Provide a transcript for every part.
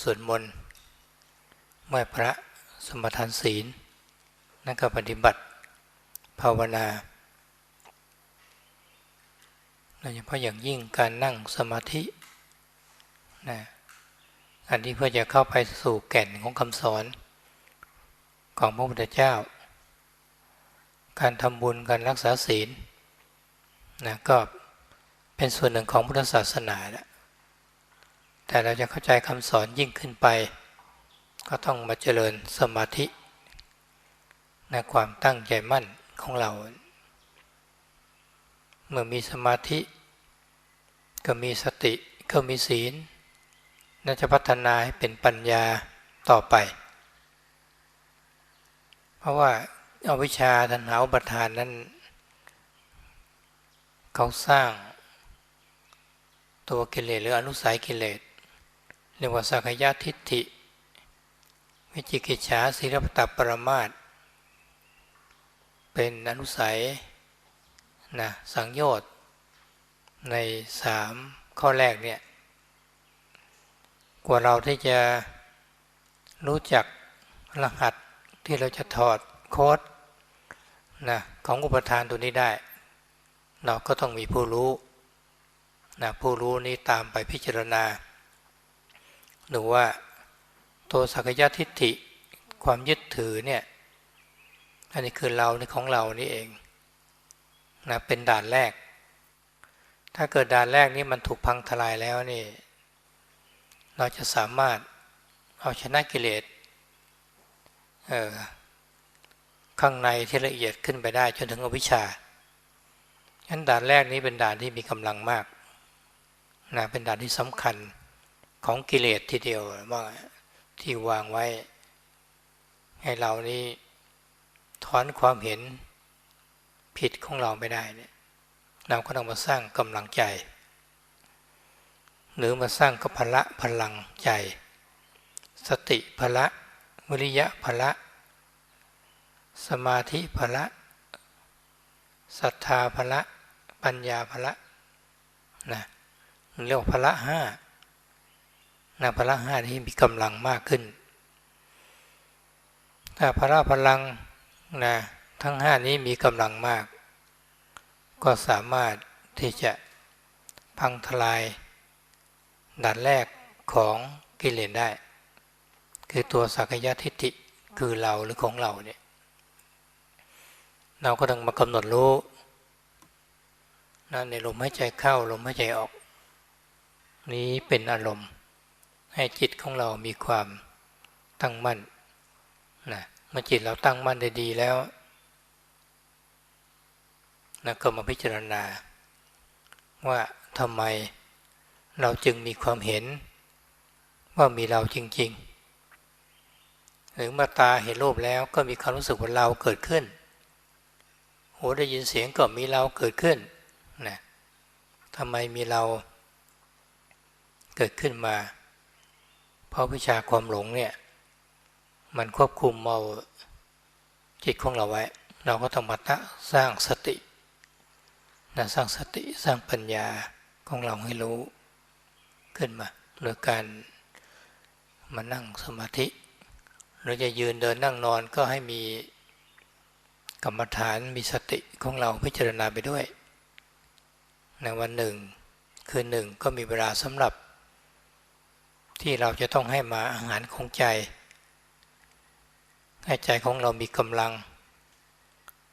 สวดมนต์ไหว้พระสมทานศีลนั่นก็ปฏิบัติภาวนาโดยเฉพาะอย่างยิ่งการนั่งสมาธินะอันที่เพื่อจะเข้าไปสู่แก่นของคำสอนของพระพุทธเจ้า การทำบุญการรักษาศีลนะก็เป็นส่วนหนึ่งของพุทธศาสนาแหละ แต่เราจะเข้าใจคำสอนยิ่งขึ้นไป ก็ต้องมาเจริญสมาธิในความตั้งใจมั่นของเรา เมื่อมีสมาธิ ก็มีสติก็มีศีลน่าจะพัฒนาให้เป็นปัญญาต่อไป เพราะว่าอาวิชชาทันหาอุปทานนั้น เขาสร้างตัวกิเลสหรืออนุสัยกิเลส เรียกว่าสักยะทิฏฐิ วิจิกิจฉาศีลปตปรมาตเป็นอนุสัยนะสังโยชน์ในสามข้อแรกเนี่ย กว่าเราที่จะรู้จักรหัสที่เราจะถอดโค้ดนะของอุปทานตัวนี้ได้ เราก็ต้องมีผู้รู้นะผู้รู้นี้ตามไปพิจารณา หรือว่าตัวสักยะทิฏฐิความยึดถือเนี่ยอันนี้คือเราในของเรานี่เองนะเป็นด่านแรก ถ้าเกิดด่านแรกนี้มันถูกพังทลายแล้วนี่ เราจะสามารถเอาชนะกิเลสข้างในที่ละเอียดขึ้นไปได้จนถึงอวิชชาฉะนั้นด่านแรกนี้เป็นด่านที่มีกำลังมากนะเป็นด่านที่สำคัญ ของกิเลสทีเดียวว่าที่วางไว้ ให้เรานี้ถอนความเห็นผิดของเราไม่ได้เนี่ยเราก็ต้องมาสร้างกำลังใจ หรือมาสร้างกพละพลังใจ สติพละวิริยะพละสมาธิพละศรัทธาพละปัญญาพละนะเรียกพละห้า นะพละห้าที่มีกำลังมากขึ้น ถ้าพละพลังนะทั้งห้านี้มีกำลังมาก ก็สามารถที่จะพังทลายด่านแรกของกิเลสได้ คือตัวสักยะทิฏฐิคือเราหรือของเราเนี่ยเราก็ต้องมากำหนดรู้นะในลมหายใจเข้าลมหายใจออก นี้เป็นอารมณ์ ให้จิตของเรามีความตั้งมั่นนะเมื่อจิตเราตั้งมั่นได้ดีแล้วนะก็มาพิจารณา ว่าทำไมเราจึงมีความเห็น ว่ามีเราจริง ๆ หรือมาตาเห็นรูปแล้วก็มีความรู้สึกว่าเราเกิดขึ้น หูได้ยินเสียงก็มีเราเกิดขึ้นนะทำไมมีเราเกิดขึ้นมา เพราะวิชาความหลงเนี่ย มันควบคุมเอาจิตของเราไว้ เราก็ต้องมาตะสร้างสตินะสร้างสติสร้างปัญญาของเราให้รู้ขึ้นมาโดยการมานั่งสมาธิหรือจะยืนเดินนั่งนอนก็ให้มีกรรมฐานมีสติของเราพิจารณาไปด้วย ในวันหนึ่ง คืนหนึ่งก็มีเวลาสำหรับ ที่เราจะต้องให้มาอาหารของใจ ให้ใจของเรามีกำลัง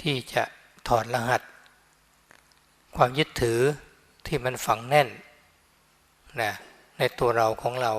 ที่จะถอดรหัส ความยึดถือที่มันฝังแน่นนะในตัวเราของเรา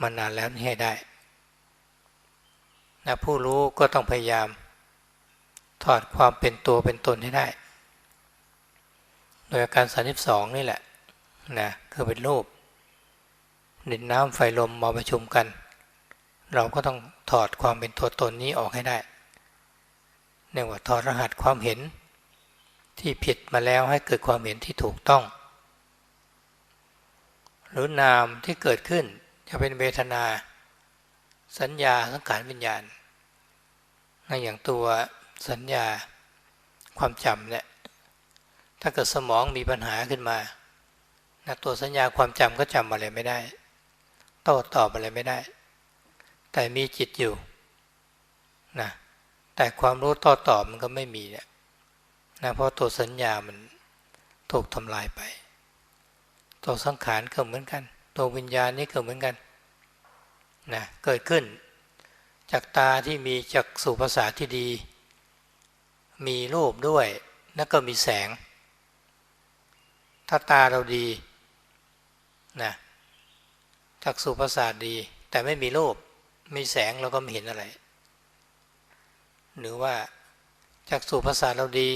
มานานแล้วที่ให้ได้นะผู้รู้ก็ต้องพยายาม ถอดความเป็นตัวเป็นตนให้ได้ โดยอาการสาสองนี่แหละนะคือเป็นรูป ดินน้ำไฟลมมาประชุมกัน เราก็ต้องถอดความเป็นตัวตนนี้ออกให้ได้เรียกว่าถอดรหัสความเห็นที่ผิดมาแล้วให้เกิดความเห็นที่ถูกต้อง หรือนามที่เกิดขึ้นจะเป็นเวทนา สัญญาสังขารวิญญาณในอย่างตัวสัญญาความจำเนี่ยถ้าเกิดสมองมีปัญหาขึ้นมาตัวสัญญาความจำก็จำอะไรไม่ได้ โต้ตอบอะไรไม่ได้ แต่มีจิตอยู่นะแต่ความรู้โต้ตอบมันก็ไม่มีเนี่ยนะเพราะตัวสัญญามันถูกทำลายไป ตัวสังขารก็เหมือนกัน ตัววิญญาณนี่ก็เหมือนกันนะเกิดขึ้น จากตาที่มีจักสุภาษาที่ดี มีรูปด้วยแล้วก็มีแสง ถ้าตาเราดีนะ จักสุภาษาดี แต่ไม่มีรูปมีแสงเราก็ไม่เห็นอะไร หรือว่าจักสุภาษาเราดี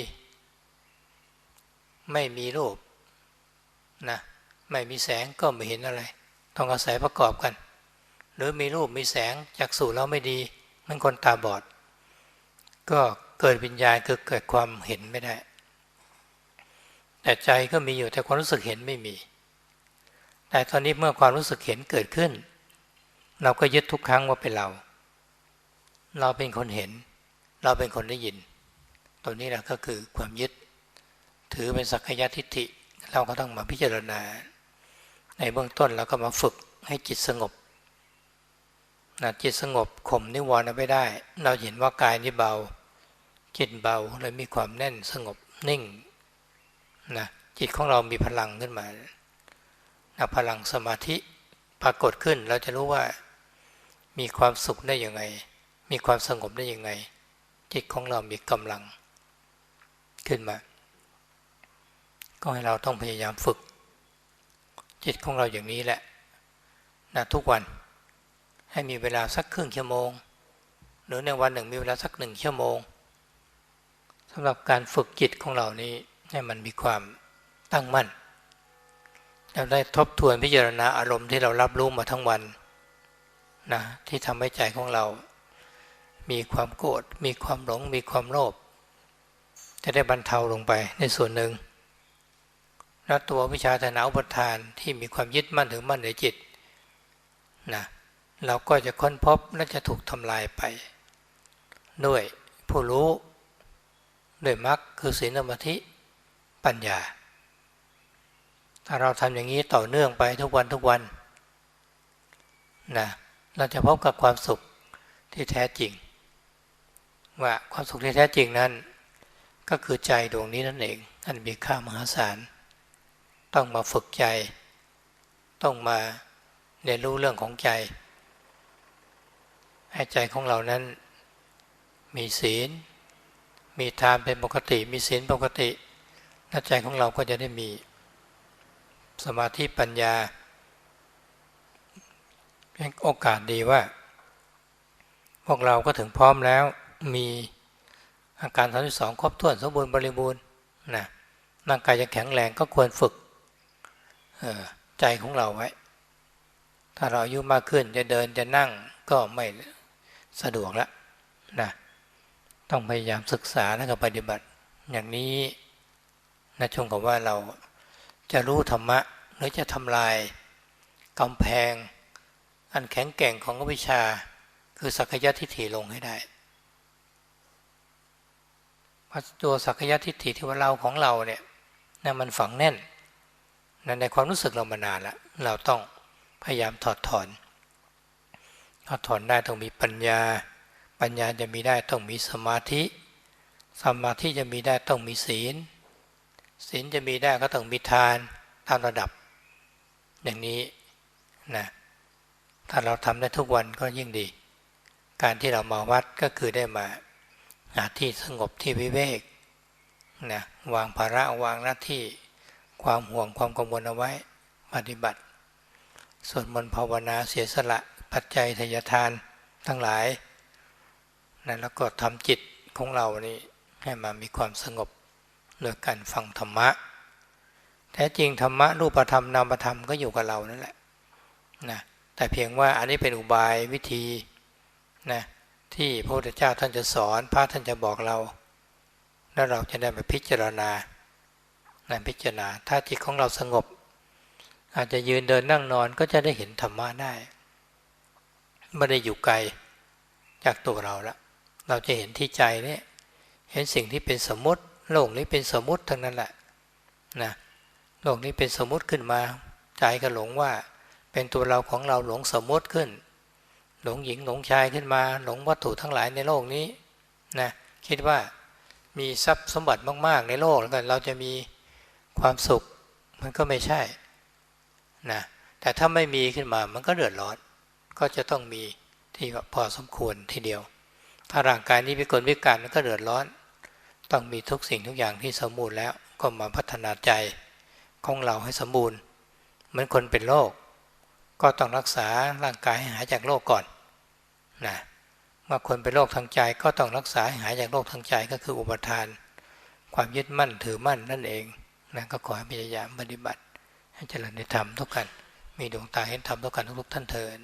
ไม่มีรูปนะไม่มีแสงก็ไม่เห็นอะไร ต้องอาศัยประกอบกัน หรือมีรูปมีแสงจากสูเราไม่ดีมันคนตาบอด ก็เกิดวิญญาณคือเกิดความเห็นไม่ได้ แต่ใจก็มีอยู่แต่ความรู้สึกเห็นไม่มี แต่ตอนนี้เมื่อความรู้สึกเห็นเกิดขึ้น เราก็ยึดทุกครั้งว่าเป็นเรา เราเป็นคนเห็น เราเป็นคนได้ยิน ตัวนี้แหละก็คือความยึด ถือเป็นสักยะทิฏฐิเราก็ต้องมาพิจารณา ในเบื้องต้นเราก็มาฝึกให้จิตสงบนะจิตสงบข่มนิวรณ์ไม่ได้ เราเห็นว่ากายนี่เบา จิตเบาเลยมีความแน่นสงบนิ่งนะจิตของเรามีพลังขึ้นมา พลังสมาธิปรากฏขึ้น เราจะรู้ว่ามีความสุขได้ยังไง มีความสงบได้ยังไง จิตของเรามีกำลังขึ้นมา ก็ให้เราต้องพยายามฝึก จิตของเราอย่างนี้แหละนะทุกวันให้มีเวลาสักครึ่งชั่วโมง หรือในวันหนึ่งมีเวลาสักหนึ่งชั่วโมงสำหรับการฝึกจิตของเรานี้ให้มันมีความตั้งมั่น เราได้ทบทวนพิจารณาอารมณ์ที่เรารับรู้มาทั้งวันนะที่ทำให้ใจของเรา มีความโกรธมีความหลง มีความโลภจะได้บรรเทาลงไปในส่วนหนึ่งแล้วตัววิชาธนาอุปทานที่มีความยึดมั่นถึงมั่นในจิตนะเราก็จะค้นพบและจะถูกทำลายไป ด้วยผู้รู้ ด้วยมรรคคือศีลสมาธิปัญญา ถ้าเราทำอย่างนี้ต่อเนื่องไปทุกวันทุกวันนะเราจะพบกับความสุขที่แท้จริง ว่าความสุขที่แท้จริงนั้น ก็คือใจดวงนี้นั่นเองอันมีค่ามหาศาล ต้องมาฝึกใจ ต้องมาเรียนรู้เรื่องของใจ ให้ใจของเรานั้นมีศีล มีทานเป็นปกติ มีศีลปกติแลใจของเราก็จะได้มี สมาธิปัญญาเป็นโอกาสดีว่า พวกเราก็ถึงพร้อมแล้วมีอาการทั้งสองครบถ้วนสมบูรณ์บริบูรณ์นะร่างกายจะแข็งแรงก็ควรฝึกใจของเราไว้ ถ้าเราอายุมากขึ้นจะเดินจะนั่งก็ไม่สะดวกแล้วนะต้องพยายามศึกษาและก็ปฏิบัติ อย่างนี้นะชงกับว่าเรา จะรู้ธรรมะหรือจะทำลายกำแพง อันแข็งแกร่งของวิชา คือสักยะทิฏฐิลงให้ได้พราะตัวสักยะทิฏฐิที่ว่าเราของเราเนี่ยนะมันฝังแน่นนั่นในความรู้สึกเรามานานแล้วเราต้องพยายามถอดถอน ถอดถอนได้ต้องมีปัญญา ปัญญาจะมีได้ต้องมีสมาธิ สมาธิจะมีได้ต้องมีศีล ศีลจะมีได้ก็ต้องมีทานตามระดับ อย่างนี้นะถ้าเราทำได้ทุกวันก็ยิ่งดี การที่เรามาวัดก็คือได้มาหาที่สงบที่วิเวกนะวางภาระวางหน้าที่ความห่วงความกังวลเอาไว้ปฏิบัติสวดมนต์ภาวนาเสียสละปัจจัยทยทานทั้งหลายนะแล้วก็ทำจิตของเรานี่ให้มามีความสงบ โดยการฟังธรรมะ แท้จริงธรรมะรูปธรรมนามธรรมก็อยู่กับเรานั่นแหละนะแต่เพียงว่าอันนี้เป็นอุบายวิธีนะที่พระพุทธเจ้าท่านจะสอนพระท่านจะบอกเรา แล้วเราจะได้ไปพิจารณานะพิจารณา ถ้าจิตของเราสงบ อาจจะยืนเดินนั่งนอนก็จะได้เห็นธรรมะได้ไม่ได้อยู่ไกลจากตัวเราละเราจะเห็นที่ใจเนี่ยเห็นสิ่งที่เป็นสมมติ โลกนี้เป็นสมมติทั้งนั้นแหละนะโลกนี้เป็นสมมติขึ้นมา ใจก็หลงว่าเป็นตัวเราของเราหลงสมมติขึ้น หลงหญิงหลงชายขึ้นมา หลงวัตถุทั้งหลายในโลกนี้นะคิดว่ามีทรัพย์สมบัติมาก ๆ ในโลกแล้วกันเราจะมีความสุขมันก็ไม่ใช่นะแต่ถ้าไม่มีขึ้นมามันก็เดือดร้อน ก็จะต้องมีที่พอสมควรทีเดียว ถ้าร่างกายนี้พิกลพิการมันก็เดือดร้อน ต้องมีทุกสิ่งทุกอย่างที่สมบูรณ์แล้วก็มาพัฒนาใจของเราให้สมบูรณ์ เหมือนคนเป็นโรคก็ต้องรักษาร่างกายให้หายจากโรคก่อนนะเมื่อคนเป็นโรคทางใจก็ต้องรักษาให้หายจากโรคทางใจก็คืออุปทาน ความยึดมั่นถือมั่นนั่นเองนะก็ขอให้พยายามปฏิบัติ ให้เจริญในธรรมทุกกันมีดวงตาเห็นธรรมทุกกันทุกท่านเถิด